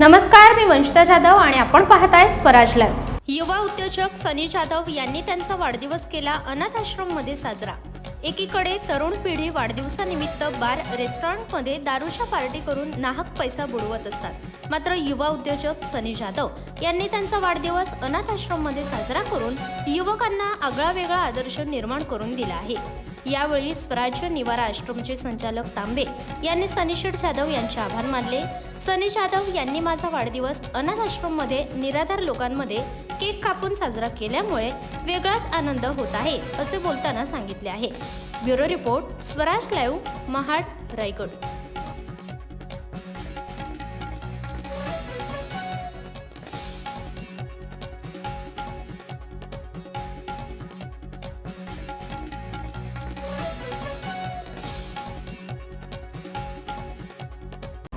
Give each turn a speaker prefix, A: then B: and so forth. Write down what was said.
A: नमस्कार मी वंशिता जाधव आणि आपण पाहताय स्वराज लाईव्ह.
B: युवा उद्योजक सनी जाधव यांनी त्यांचा वाढदिवस केला अनाथ आश्रममध्ये साजरा. एकीकडे तरुण पिढी वाढदिवसानिमित्त बार रेस्टॉरंटमध्ये दारूच्या पार्टी करून नाहक पैसा बुडवत असतात. मात्र युवा उद्योजक सनी जाधव यांनी त्यांचा वाढदिवस अनाथ आश्रममध्ये साजरा करून युवकांना आगळा वेगळा आदर्श निर्माण करून दिला आहे. यावेळी स्वराज्य निवारा आश्रमचे संचालक तांबे यांनी सनीशेठ जाधव यांचे आभार मानले. सनी जाधव यांनी माझा वाढदिवस अनाथ आश्रममध्ये निराधार लोकांमध्ये केक कापून साजरा केल्यामुळे वेगळाच आनंद होत आहे असे बोलताना सांगितले आहे. Bureau report Swaraj live Mahad Raigad.